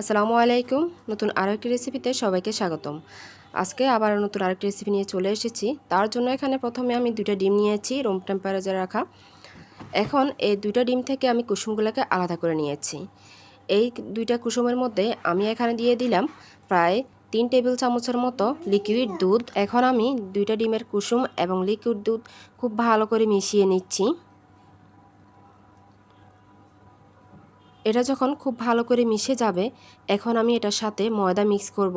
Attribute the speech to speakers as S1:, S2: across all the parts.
S1: আসসালামু আলাইকুম। নতুন আরও একটি রেসিপিতে সবাইকে স্বাগতম। আজকে আবার নতুন আরেকটি রেসিপি নিয়ে চলে এসেছি। তার জন্য এখানে প্রথমে আমি দুইটা ডিম নিয়েছি রুম টেম্পারেচার রাখা। এখন এই দুইটা ডিম থেকে আমি কুসুমগুলোকে আলাদা করে নিয়েছি। এই দুইটা কুসুমের মধ্যে আমি এখানে দিয়ে দিলাম প্রায় তিন টেবিল চামচের মতো লিকুইড দুধ। এখন আমি দুইটা ডিমের কুসুম এবং লিকুইড দুধ খুব ভালো করে মিশিয়ে নিচ্ছি। এটা যখন খুব ভালো করে মিশে যাবে, এখন আমি এটার সাথে ময়দা মিক্স করব।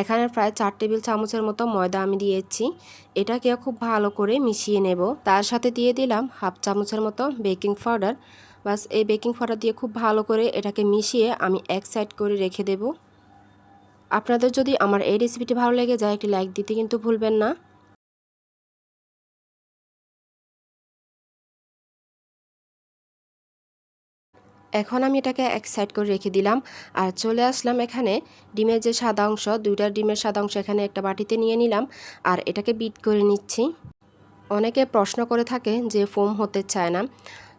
S1: এখানে প্রায় চার টেবিল চামচের মতো ময়দা আমি দিয়েছি। এটাকে খুব ভালো করে মিশিয়ে নেব। তার সাথে দিয়ে দিলাম হাফ চামচের মতো বেকিং পাউডার বাস, এই বেকিং পাউডার দিয়ে খুব ভালো করে এটাকে মিশিয়ে আমি এক সাইড করে রেখে দেব। আপনাদের যদি আমার এই রেসিপিটি ভালো লেগে যায়, একটি লাইক দিতে কিন্তু ভুলবেন না। এখন আমি এটাকে এক সাইড করে রেখে দিলাম। আর চলে আসলাম এখানে। ডিমের যে সাদা অংশ, দুইটা ডিমের সাদা অংশ এখানে একটা বাটিতে নিয়ে নিলাম। আর এটাকে বিট করে নিচ্ছি। অনেকে প্রশ্ন করে থাকে যে ফোম হতে চায় না।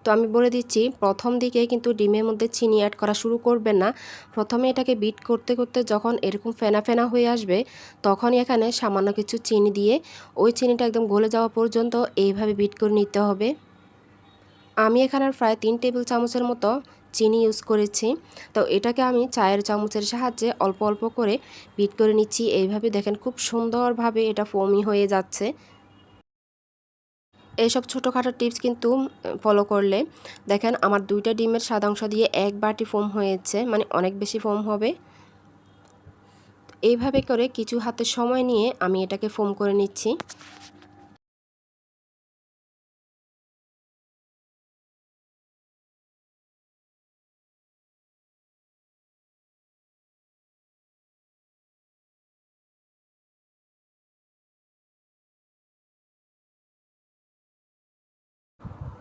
S1: তো আমি বলে দিচ্ছি, প্রথম দিকে কিন্তু ডিমের মধ্যে চিনি অ্যাড করা শুরু করবেন না। প্রথমে এটাকে বিট করতে করতে যখন এরকম ফেনা ফেনা হয়ে আসবে, তখনই এখানে সামান্য কিছু চিনি দিয়ে ওই চিনিটা একদম গলে যাওয়া পর্যন্ত এইভাবে বিট করে নিতে হবে। আমি এখানে প্রায় তিন টেবিল চামচের মতো চিনি ইউজ করেছি। তো এটাকে আমি চায়ের চামচের সাহায্যে অল্প অল্প করে বিট করে নিচ্ছি। এইভাবে দেখেন খুব সুন্দরভাবে এটা ফোমি হয়ে যাচ্ছে। এইসব ছোটোখাটো টিপস কিন্তু ফলো করলে দেখেন আমার দুইটা ডিমের সাদাংশ দিয়ে এক বাটি ফোম হয়েছে মানে অনেক বেশি ফোম হবে। এইভাবে করে কিছু হাতে সময় নিয়ে আমি এটাকে ফোম করে নিচ্ছি।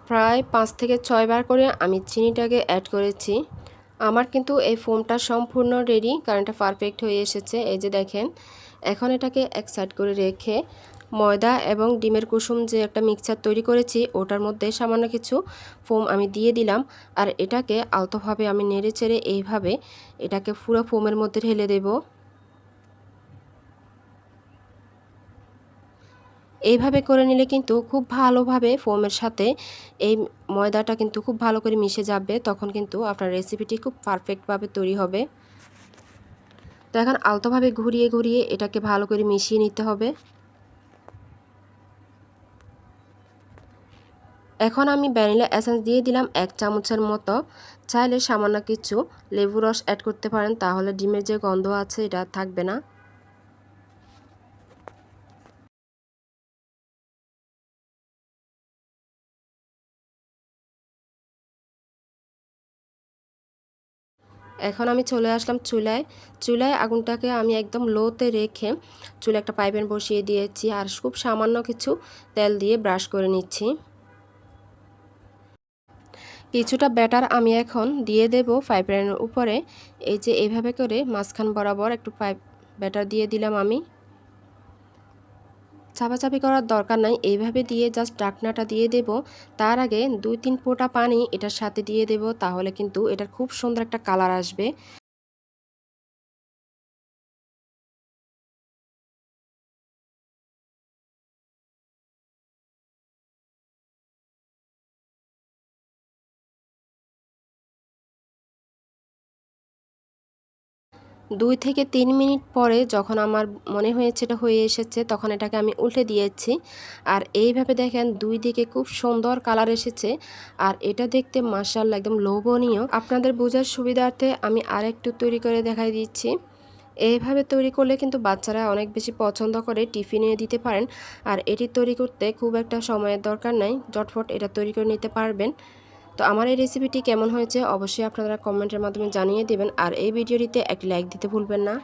S1: প্রায় পাঁচ থেকে ছয়বার করে আমি চিনিটাকে অ্যাড করেছি। আমার কিন্তু এই ফোমটা সম্পূর্ণ রেডি কারণ এটা পারফেক্ট হয়ে এসেছে। এই যে দেখেন, এখন এটাকে এক সাইড করে রেখে ময়দা এবং ডিমের কুসুম যে একটা মিক্সচার তৈরি করেছি, ওটার মধ্যে সামান্য কিছু ফোম আমি দিয়ে দিলাম। আর এটাকে আলতোভাবে আমি নেড়ে চেড়ে এইভাবে এটাকে পুরো ফোমের মধ্যে ঢেলে দেবো। এইভাবে করে নিলে কিন্তু খুব ভালোভাবে ফোমের সাথে এই ময়দাটা কিন্তু খুব ভালো করে মিশে যাবে, তখন কিন্তু আপনার রেসিপিটি খুব পারফেক্টভাবে তৈরি হবে। তো এখন আলতোভাবে ঘুরিয়ে ঘুরিয়ে এটাকে ভালো করে মিশিয়ে নিতে হবে। এখন আমি ভ্যানিলা এসেন্স দিয়ে দিলাম এক চামচের মতো। চাইলে সামান্য কিছু লেবু রস অ্যাড করতে পারেন, তাহলে ডিমের যে গন্ধ আছে, এটা থাকবে না। এখন আমি চলে আসলাম চুলায়। চুলায় আগুনটাকে আমি একদম লোতে রেখে চুলে একটা পাইপেন বসিয়ে দিয়েছি আর খুব সামান্য কিছু তেল দিয়ে ব্রাশ করে নিচ্ছি। কিছুটা ব্যাটার আমি এখন দিয়ে দেব পাইপেনের উপরে। এই যে এইভাবে করে মাঝখান বরাবর একটু পাইপ ব্যাটার দিয়ে দিলাম আমি। চাপাচাপি করার দরকার নাই, এইভাবে দিয়ে জাস্ট ডাকনাটা দিয়ে দেব। তার আগে দুই তিন ফোঁটা পানি এটার সাথে দিয়ে দেব, তাহলে কিন্তু এটার খুব সুন্দর একটা কালার আসবে। দুই থেকে তিন মিনিট পরে যখন আমার মনে হয়েছে এটা হয়ে এসেছে, তখন এটাকে আমি উল্টে দিয়েছি। আর এইভাবে দেখেন, দুই দিকে খুব সুন্দর কালার এসেছে। আর এটা দেখতে মার্শাল একদম লোভনীয়। আপনাদের বোঝার সুবিধার্থে আমি আরেকটু তৈরি করে দেখাই দিচ্ছি। এইভাবে তৈরি করলে কিন্তু বাচ্চারা অনেক বেশি পছন্দ করে, টিফিনে দিতে পারেন। আর এটি তৈরি করতে খুব একটা সময়ের দরকার নাই। জটফট এটা তৈরি করে নিতে পারবেন। তো আমার এই রেসিপিটি কেমন হয়েছে অবশ্যই আপনারা কমেন্টের মাধ্যমে জানিয়ে দেবেন। আর এই ভিডিওটিতে একটি লাইক দিতে ভুলবেন না।